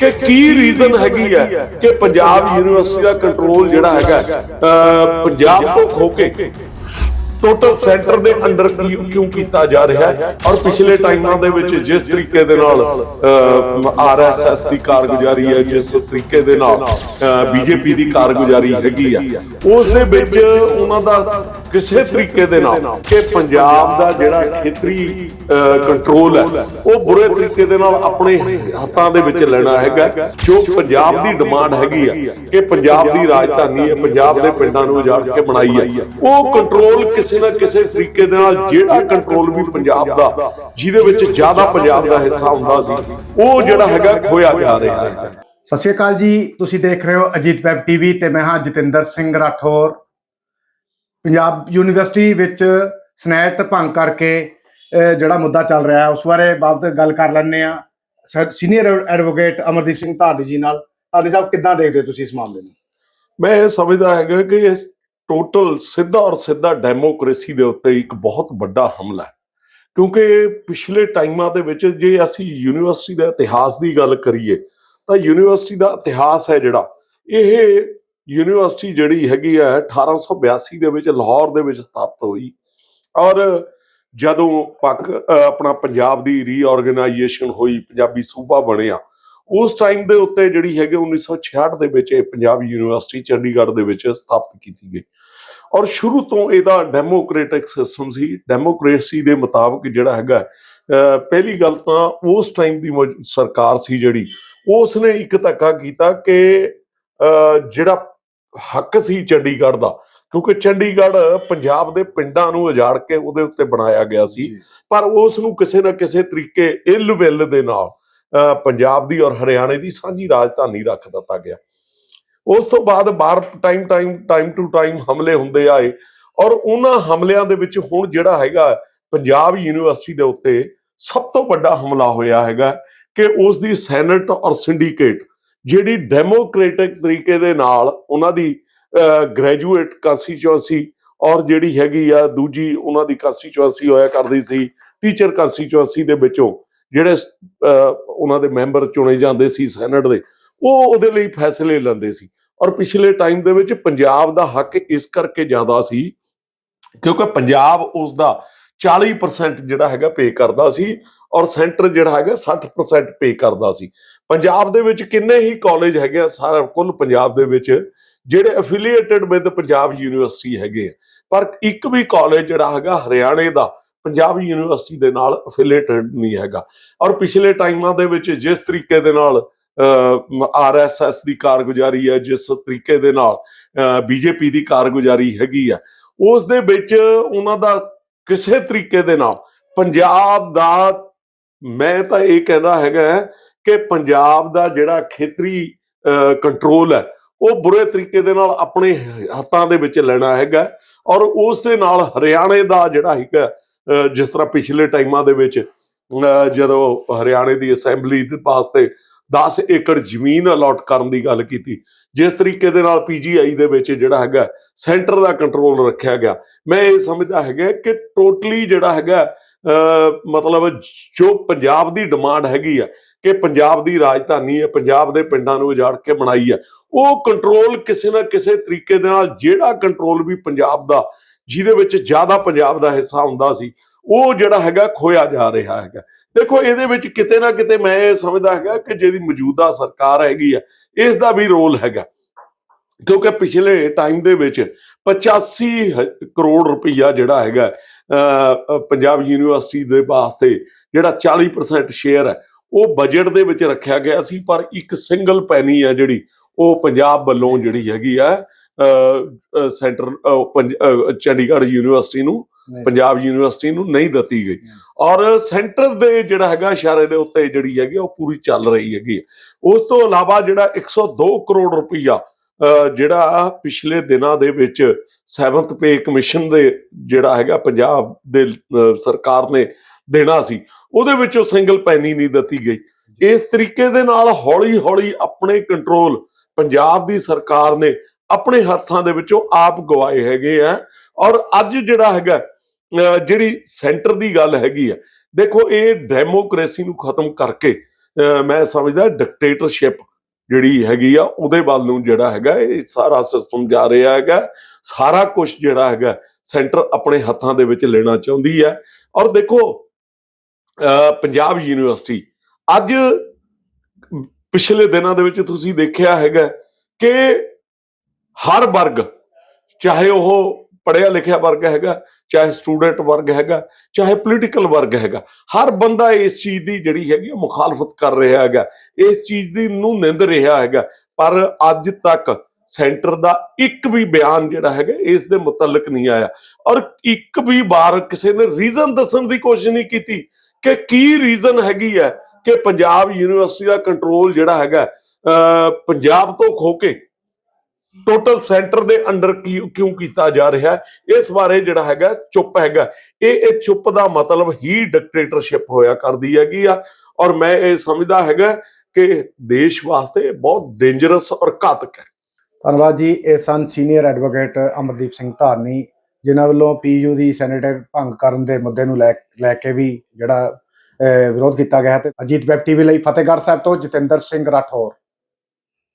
ਕਿ ਕੀ ਰੀਜ਼ਨ ਹੈਗੀ ਹੈ ਕਿ ਪੰਜਾਬ ਯੂਨੀਵਰਸਿਟੀ ਦਾ ਕੰਟਰੋਲ ਜਿਹੜਾ ਹੈਗਾ ਪੰਜਾਬ ਤੋਂ ਖੋ ਕੇ ਟੋਟਲ ਸੈਂਟਰ ਦੇ ਅੰਡਰ ਕਿਉਂ ਕੀਤਾ ਜਾ ਰਿਹਾ ਹੈ? ਔਰ ਪਿਛਲੇ ਟਾਈਮਾਂ ਦੇ ਵਿੱਚ ਜਿਸ ਤਰੀਕੇ ਦੇ ਨਾਲ ਆਰਐਸਐਸ ਦੀ ਕਾਰਗੁਜ਼ਾਰੀ ਹੈ, ਜਿਸ ਤਰੀਕੇ ਦੇ ਨਾਲ ਬੀਜੇਪੀ ਦੀ ਕਾਰਗੁਜ਼ਾਰੀ ਹੈਗੀ ਆ ਉਸ ਦੇ ਵਿੱਚ ਉਹਨਾਂ ਦਾ ਕਿਸੇ ਤਰੀਕੇ ਦੇ ਨਾਲ ਕਿ ਪੰਜਾਬ ਦਾ ਜਿਹੜਾ ਖੇਤਰੀ ਕੰਟਰੋਲ ਹੈ, ਉਹ ਬੁਰੇ ਤਰੀਕੇ ਦੇ ਨਾਲ ਆਪਣੇ ਹੱਥਾਂ ਦੇ ਵਿੱਚ ਲੈਣਾ ਹੈਗਾ। ਜੋ ਪੰਜਾਬ ਦੀ ਡਿਮਾਂਡ ਹੈਗੀ ਆ, ਕਿ ਪੰਜਾਬ ਦੀ ਰਾਜਧਾਨੀ ਹੈ, ਪੰਜਾਬ ਦੇ ਪਿੰਡਾਂ ਨੂੰ ਉਜਾੜ ਕੇ ਬਣਾਈ ਹੈ ਉਹ ਕੰਟਰੋਲ ਕਿਸੇ ਨਾ ਕਿਸੇ ਤਰੀਕੇ ਦੇ ਨਾਲ ਜਿਹੜਾ ਕੰਟਰੋਲ ਵੀ ਪੰਜਾਬ ਦਾ, ਜਿਹਦੇ ਵਿੱਚ ਜ਼ਿਆਦਾ ਪੰਜਾਬ ਦਾ ਹਿੱਸਾ ਹੁੰਦਾ ਸੀ, ਉਹ ਜਿਹੜਾ ਹੈਗਾ ਖੋਇਆ ਜਾ ਰਿਹਾ ਹੈ। ਸਤਿ ਸ਼੍ਰੀ ਅਕਾਲ ਜੀ, ਤੁਸੀਂ ਦੇਖ ਰਹੇ ਹੋ ਅਜੀਤ ਵੈਬ ਟੀਵੀ ਤੇ ਮੈਂ ਹਾਂ ਜਤਿੰਦਰ ਸਿੰਘ ਰਾਠੌਰ। ਪੰਜਾਬ ਯੂਨੀਵਰਸਿਟੀ ਵਿੱਚ ਸਨੈਟ ਭੰਗ ਕਰਕੇ ਜਿਹੜਾ ਮੁੱਦਾ ਚੱਲ ਰਿਹਾ ਹੈ, ਉਸ ਬਾਰੇ ਬਾਬਤ ਗੱਲ ਕਰ ਲੈਂਦੇ ਆ ਸੀਨੀਅਰ ਐਡਵੋਕੇਟ ਅਮਰਦੀਪ ਸਿੰਘ ਢਾਡੀ ਜੀ ਨਾਲ। ਧਾਰਨੀ ਸਾਹਿਬ, ਕਿੱਦਾਂ ਦੇਖਦੇ ਹੋ ਤੁਸੀਂ ਇਸ ਮਾਮਲੇ ਨੂੰ? ਮੈਂ ਇਹ ਸਮਝਦਾ ਹੈਗਾ ਕਿ ਇਸ ਟੋਟਲ ਸਿੱਧਾ ਔਰ ਸਿੱਧਾ ਡੈਮੋਕ੍ਰੇਸੀ ਦੇ ਉੱਤੇ ਇੱਕ ਬਹੁਤ ਵੱਡਾ ਹਮਲਾ ਹੈ। ਕਿਉਂਕਿ ਪਿਛਲੇ ਟਾਈਮਾਂ ਦੇ ਵਿੱਚ ਜੇ ਅਸੀਂ ਯੂਨੀਵਰਸਿਟੀ ਦੇ ਇਤਿਹਾਸ ਦੀ ਗੱਲ ਕਰੀਏ, ਤਾਂ ਯੂਨੀਵਰਸਿਟੀ ਦਾ ਇਤਿਹਾਸ ਹੈ ਜਿਹੜਾ, ਇਹ ਯੂਨੀਵਰਸਿਟੀ ਜਿਹੜੀ ਹੈਗੀ ਹੈ 1882 ਦੇ ਵਿੱਚ ਲਾਹੌਰ ਦੇ ਵਿੱਚ ਸਥਾਪਿਤ ਹੋਈ। ਔਰ ਜਦੋਂ ਪੱਕ ਆਪਣਾ ਪੰਜਾਬ ਦੀ ਰੀਆਰਗੇਨਾਈਜੇਸ਼ਨ ਹੋਈ, ਪੰਜਾਬੀ ਸੂਬਾ ਬਣਿਆ, ਉਸ ਟਾਈਮ ਦੇ ਉੱਤੇ ਜਿਹੜੀ ਹੈਗੇ 1966 ਦੇ ਵਿੱਚ ਇਹ ਪੰਜਾਬ ਯੂਨੀਵਰਸਿਟੀ ਚੰਡੀਗੜ੍ਹ ਦੇ ਵਿੱਚ ਸਥਾਪਿਤ ਕੀਤੀ ਗਈ। ਔਰ ਸ਼ੁਰੂ ਤੋਂ ਇਹਦਾ ਡੈਮੋਕ੍ਰੈਟਿਕ ਸਿਸਟਮ ਸੀ। ਡੈਮੋਕ੍ਰੇਸੀ ਦੇ ਮੁਤਾਬਕ ਜਿਹੜਾ ਹੈਗਾ ਪਹਿਲੀ ਗੱਲ ਤਾਂ ਉਸ ਟਾਈਮ ਦੀ ਮੌਜ- ਸਰਕਾਰ ਸੀ ਜਿਹੜੀ ਉਸ ਨੇ ਇੱਕ ਧੱਕਾ ਕੀਤਾ ਕਿ ਜਿਹੜਾ ਹੱਕ ਸੀ ਚੰਡੀਗੜ੍ਹ ਦਾ ਕਿਉਂਕਿ ਚੰਡੀਗੜ੍ਹ ਪੰਜਾਬ ਦੇ ਪਿੰਡਾਂ ਨੂੰ ਉਜਾੜ ਕੇ ਉਹਦੇ ਉੱਤੇ ਬਣਾਇਆ ਗਿਆ ਸੀ। ਪਰ ਉਸ ਨੂੰ ਕਿਸੇ ਨਾ ਕਿਸੇ ਤਰੀਕੇ ਇਲ ਵਿਲ ਦੇ ਨਾਲ ਪੰਜਾਬ ਦੀ ਔਰ ਹਰਿਆਣੇ ਦੀ ਸਾਂਝੀ ਰਾਜਧਾਨੀ ਰੱਖ ਦਿੱਤਾ ਗਿਆ। ਉਸ ਤੋਂ ਬਾਅਦ ਬਾਰ time time time to time ਹਮਲੇ ਹੁੰਦੇ ਆਏ ਔਰ ਉਹਨਾਂ ਹਮਲਿਆਂ ਦੇ ਵਿੱਚ ਹੁਣ ਜਿਹੜਾ ਹੈਗਾ ਪੰਜਾਬ ਯੂਨੀਵਰਸਿਟੀ ਦੇ ਉੱਤੇ ਸਭ ਤੋਂ ਵੱਡਾ ਹਮਲਾ ਹੋਇਆ ਹੈਗਾ ਕਿ ਉਸ ਦੀ ਸੈਨੇਟ ਔਰ ਸਿੰਡੀਕੇਟ ਜਿਹੜੀ ਡੈਮੋਕ੍ਰੈਟਿਕ ਤਰੀਕੇ ਦੇ ਨਾਲ ਉਹਨਾਂ ਦੀ ਗ੍ਰੈਜੂਏਟ ਕੰਸਟੀਚੁਐਂਸੀ ਔਰ ਜਿਹੜੀ ਹੈਗੀ ਆ ਦੂਜੀ ਉਹਨਾਂ ਦੀ ਕੰਸਟੀਚੁਐਂਸੀ ਹੋਇਆ ਕਰਦੀ ਸੀ ਟੀਚਰ ਕੰਸਟੀਚੁਐਂਸੀ ਦੇ ਵਿੱਚੋਂ ਜਿਹੜੇ ਅਹ, ਉਹਨਾਂ ਦੇ ਮੈਂਬਰ ਚੁਣੇ ਜਾਂਦੇ ਸੀ ਸੈਨੇਟ ਦੇ ਉਹ ਉਹਦੇ ਲਈ ਫੈਸਲੇ ਲੈਂਦੇ ਸੀ ਔਰ ਪਿਛਲੇ ਟਾਈਮ ਦੇ ਵਿੱਚ ਪੰਜਾਬ ਦਾ ਹੱਕ ਇਸ ਕਰਕੇ ਜ਼ਿਆਦਾ ਸੀ ਕਿਉਂਕਿ ਪੰਜਾਬ ਉਸ ਦਾ 40% ਜਿਹੜਾ ਹੈਗਾ ਪੇ ਕਰਦਾ ਸੀ ਔਰ ਸੈਂਟਰ ਜਿਹੜਾ ਹੈਗਾ 60% ਪੇ ਕਰਦਾ ਸੀ। ਪੰਜਾਬ ਦੇ ਵਿੱਚ ਕਿੰਨੇ ਹੀ ਕਾਲਜ ਹੈਗੇ ਆ, ਸਾਰਾ ਕੁੱਲ ਪੰਜਾਬ ਦੇ ਵਿੱਚ ਜਿਹੜੇ ਐਫੀਲੀਏਟਡ ਵਿਦ ਪੰਜਾਬ ਯੂਨੀਵਰਸਿਟੀ ਹੈਗੇ ਆ। ਪਰ ਇੱਕ ਵੀ ਕਾਲਜ ਜਿਹੜਾ ਹੈਗਾ ਹਰਿਆਣੇ ਦਾ, ਪੰਜਾਬ ਯੂਨੀਵਰਸਿਟੀ ਦੇ ਨਾਲ ਐਫੀਲੀਏਟਡ ਨਹੀਂ ਹੈਗਾ। ਔਰ ਪਿਛਲੇ ਟਾਈਮਾਂ ਦੇ ਵਿੱਚ ਜਿਸ ਤਰੀਕੇ ਦੇ ਨਾਲ ਆਰਐਸਐਸ ਦੀ ਕਾਰਗੁਜ਼ਾਰੀ ਹੈ, ਜਿਸ ਤਰੀਕੇ ਦੇ ਨਾਲ ਬੀਜੇਪੀ ਦੀ ਕਾਰਗੁਜ਼ਾਰੀ ਹੈਗੀ ਆ, ਉਸ ਦੇ ਵਿੱਚ ਉਹਨਾਂ ਦਾ ਕਿਸੇ ਤਰੀਕੇ ਦੇ ਨਾਲ। ਪੰਜਾਬ ਦਾ, ਮੈਂ ਤਾਂ ਇਹ ਕਹਿੰਦਾ ਹੈਗਾ ਕਿ ਪੰਜਾਬ ਦਾ ਜਿਹੜਾ ਖੇਤਰੀ ਕੰਟਰੋਲ ਹੈ, ਉਹ ਬੁਰੇ ਤਰੀਕੇ ਦੇ ਨਾਲ ਆਪਣੇ ਹੱਥਾਂ ਦੇ ਵਿੱਚ ਲੈਣਾ ਹੈਗਾ ਔਰ ਉਸ ਦੇ ਨਾਲ ਹਰਿਆਣੇ ਦਾ ਜਿਹੜਾ ਹੈਗਾ ਜਿਸ ਤਰ੍ਹਾਂ ਪਿਛਲੇ ਟਾਈਮਾਂ ਦੇ ਵਿੱਚ, ਅਹ, ਜਦੋਂ ਹਰਿਆਣੇ ਦੀ ਅਸੈਂਬਲੀ ਦੇ ਵਾਸਤੇ 10 ਏਕੜ ਜ਼ਮੀਨ ਅਲਾਟ ਕਰਨ ਦੀ ਗੱਲ ਕੀਤੀ। ਜਿਸ ਤਰੀਕੇ ਦੇ ਨਾਲ ਪੀਜੀਆਈ ਦੇ ਵਿੱਚ ਜਿਹੜਾ ਹੈਗਾ ਸੈਂਟਰ ਦਾ ਕੰਟਰੋਲ ਰੱਖਿਆ ਗਿਆ। ਮੈਂ ਇਹ ਸਮਝਦਾ ਹੈਗਾ ਕਿ ਟੋਟਲੀ ਜਿਹੜਾ ਹੈਗਾ ਮਤਲਬ ਜੋ ਪੰਜਾਬ ਦੀ ਡਿਮਾਂਡ ਹੈਗੀ ਆ, ਕਿ ਪੰਜਾਬ ਦੀ ਰਾਜਧਾਨੀ ਹੈ, ਪੰਜਾਬ ਦੇ ਪਿੰਡਾਂ ਨੂੰ ਉਜਾੜ ਕੇ ਬਣਾਈ ਹੈ ਉਹ ਕੰਟਰੋਲ ਕਿਸੇ ਨਾ ਕਿਸੇ ਤਰੀਕੇ ਦੇ ਨਾਲ ਜਿਹੜਾ ਕੰਟਰੋਲ ਵੀ ਪੰਜਾਬ ਦਾ, ਜਿਹਦੇ ਵਿੱਚ ਜ਼ਿਆਦਾ ਪੰਜਾਬ ਦਾ ਹਿੱਸਾ ਹੁੰਦਾ ਸੀ ਉਹ ਜਿਹੜਾ ਹੈਗਾ ਖੋਇਆ ਜਾ ਰਿਹਾ ਹੈਗਾ। ਦੇਖੋ, ਇਹਦੇ ਵਿੱਚ ਕਿਤੇ ਨਾ ਕਿਤੇ ਮੈਂ ਇਹ ਸਮਝਦਾ ਹੈਗਾ ਕਿ ਜਿਹੜੀ ਮੌਜੂਦਾ ਸਰਕਾਰ ਹੈਗੀ ਆ, ਇਸ ਦਾ ਵੀ ਰੋਲ ਹੈਗਾ। ਕਿਉਂਕਿ ਪਿਛਲੇ ਟਾਈਮ ਦੇ ਵਿੱਚ 85 ਹ- ਕਰੋੜ ਰੁਪਈਆ ਜਿਹੜਾ ਹੈਗਾ ਪੰਜਾਬ ਯੂਨੀਵਰਸਿਟੀ ਦੇ ਵਾਸਤੇ ਜਿਹੜਾ 40% ਸ਼ੇਅਰ ਹੈ, ਉਹ ਬਜਟ ਦੇ ਵਿੱਚ ਰੱਖਿਆ ਗਿਆ ਸੀ, ਪਰ ਇੱਕ ਸਿੰਗਲ ਪੈਨੀ ਹੈ ਜਿਹੜੀ, ਉਹ ਪੰਜਾਬ ਵੱਲੋਂ ਜਿਹੜੀ ਹੈਗੀ ਆ ਸੈਂਟਰ ਚੰਡੀਗੜ੍ਹ ਯੂਨੀਵਰਸਿਟੀ ਨੂੰ ਪੰਜਾਬ ਯੂਨੀਵਰਸਿਟੀ ਨੂੰ ਨਹੀਂ ਦਿੱਤੀ ਗਈ। ਔਰ ਸੈਂਟਰ ਦੇ ਜਿਹੜਾ ਹੈਗਾ ਇਸ਼ਾਰੇ ਦੇ ਉੱਤੇ ਜਿਹੜੀ ਹੈਗੀ ਉਹ ਪੂਰੀ ਚੱਲ ਰਹੀ ਹੈਗੀ ਹੈ। ਉਸ ਤੋਂ ਇਲਾਵਾ ਜਿਹੜਾ 102 ਕਰੋੜ ਰੁਪਈਆ ਅਹ, ਜਿਹੜਾ ਪਿਛਲੇ ਦਿਨਾਂ ਦੇ ਵਿੱਚ 7th ਪੇ ਕਮਿਸ਼ਨ ਦੇ ਜਿਹੜਾ ਹੈਗਾ ਪੰਜਾਬ ਦੇ ਸਰਕਾਰ ਨੇ ਦੇਣਾ ਸੀ ਉਹਦੇ ਵਿੱਚੋਂ ਸਿੰਗਲ ਪੈਨੀ ਨਹੀਂ ਦਿੱਤੀ ਗਈ। ਇਸ ਤਰੀਕੇ ਦੇ ਨਾਲ ਹੌਲੀ ਹੌਲੀ ਆਪਣੇ ਕੰਟਰੋਲ ਪੰਜਾਬ ਦੀ ਸਰਕਾਰ ਨੇ ਆਪਣੇ ਹੱਥਾਂ ਦੇ ਵਿੱਚੋਂ ਆਪ ਗਵਾਏ ਹੈਗੇ ਆ। ਔਰ ਅੱਜ ਜਿਹੜਾ ਹੈਗਾ ਜਿਹੜੀ ਸੈਂਟਰ ਦੀ ਗੱਲ ਹੈਗੀ ਆ, ਦੇਖੋ ਇਹ ਡੈਮੋਕ੍ਰੇਸੀ ਨੂੰ ਖਤਮ ਕਰਕੇ, ਅਹ ਮੈਂ ਸਮਝਦਾ ਡਿਕਟੇਟਰਸ਼ਿਪ ਜਿਹੜੀ ਹੈਗੀ ਆ, ਉਹਦੇ ਵੱਲ ਨੂੰ ਜਿਹੜਾ ਹੈਗਾ, ਇਹ ਸਾਰਾ ਸਿਸਟਮ ਜਾ ਰਿਹਾ ਹੈਗਾ, ਸਾਰਾ ਕੁਝ ਜਿਹੜਾ ਹੈਗਾ ਸੈਂਟਰ ਆਪਣੇ ਹੱਥਾਂ ਦੇ ਵਿੱਚ ਲੈਣਾ ਚਾਹੁੰਦੀ ਹੈ ਔਰ ਦੇਖੋ, ਅਹ ਪੰਜਾਬ ਯੂਨੀਵਰਸਿਟੀ, ਅੱਜ ਪਿਛਲੇ ਦਿਨਾਂ ਦੇ ਵਿੱਚ ਤੁਸੀਂ ਦੇਖਿਆ ਹੈਗਾ ਕਿ ਹਰ ਵਰਗ, ਚਾਹੇ ਉਹ ਪੜ੍ਹਿਆ ਲਿਖਿਆ ਵਰਗ ਹੈਗਾ ਚਾਹੇ ਸਟੂਡੈਂਟ ਵਰਗ ਹੈਗਾ, ਚਾਹੇ ਪੋਲੀਟੀਕਲ ਵਰਗ ਹੈਗਾ, ਹਰ ਬੰਦਾ ਇਸ ਚੀਜ਼ ਦੀ ਜਿਹੜੀ ਹੈਗੀ ਮੁਖਾਲਫਤ ਕਰ ਰਿਹਾ ਹੈਗਾ, ਇਸ ਚੀਜ਼ ਦੀ ਨੂੰ ਨਿੰਦ ਰਿਹਾ ਹੈਗਾ। ਪਰ ਅੱਜ ਤੱਕ ਸੈਂਟਰ ਦਾ ਇੱਕ ਵੀ ਬਿਆਨ ਜਿਹੜਾ ਹੈਗਾ, ਇਸ ਦੇ ਮੁਤਲਕ ਨਹੀਂ ਆਇਆ। ਔਰ ਇੱਕ ਵੀ ਵਾਰ ਕਿਸੇ ਨੇ ਰੀਜ਼ਨ ਦੱਸਣ ਦੀ ਕੋਸ਼ਿਸ਼ ਨਹੀਂ ਕੀਤੀ ਕਿ ਕੀ ਰੀਜ਼ਨ ਹੈਗੀ ਹੈ ਕਿ ਪੰਜਾਬ ਯੂਨੀਵਰਸਿਟੀ ਦਾ ਕੰਟਰੋਲ ਜਿਹੜਾ ਹੈਗਾ ਪੰਜਾਬ ਤੋਂ ਖੋ ਕੇ ਟੋਟਲ ਸੈਂਟਰ ਦੇ ਅੰਡਰ ਕਿਉਂ ਕੀਤਾ ਜਾ ਰਿਹਾ ਹੈ? ਇਸ ਬਾਰੇ ਜਿਹੜਾ ਹੈਗਾ, ਚੁੱਪ ਹੈਗਾ। ਇਹ ਇਹ ਚੁੱਪ ਦਾ ਮਤਲਬ ਹੀ ਡਿਕਟੇਟਰਸ਼ਿਪ ਹੋਇਆ ਕਰਦੀ ਹੈਗੀ ਆ। ਔਰ ਮੈਂ ਇਹ ਸਮਝਦਾ ਹੈਗਾ ਕਿ ਦੇਸ਼ ਵਾਸਤੇ ਬਹੁਤ ਡੇਂਜਰਸ ਔਰ ਘਾਤਕ ਹੈ। ਧੰਨਵਾਦ ਜੀ। ਇਹ ਸਨ ਸੀਨੀਅਰ ਐਡਵੋਕੇਟ ਅਮਰਦੀਪ ਸਿੰਘ ਧਾਰਨੀ, ਜਿਨ੍ਹਾਂ ਵੱਲੋਂ ਪੀਯੂ ਦੀ ਸੈਨੇਟਰ ਭੰਗ ਕਰਨ ਦੇ ਮੁੱਦੇ ਨੂੰ ਲੈ ਲੈ ਕੇ ਵੀ ਜਿਹੜਾ ਵਿਰੋਧ ਕੀਤਾ ਗਿਆ ਤੇ ਅਜੀਤ ਵੈਬ ਟੀਵੀ ਲਈ ਫਤਿਹਗੜ੍ਹ ਸਾਹਿਬ ਤੋਂ ਜਤਿੰਦਰ ਸਿੰਘ ਰਾਠੌਰ।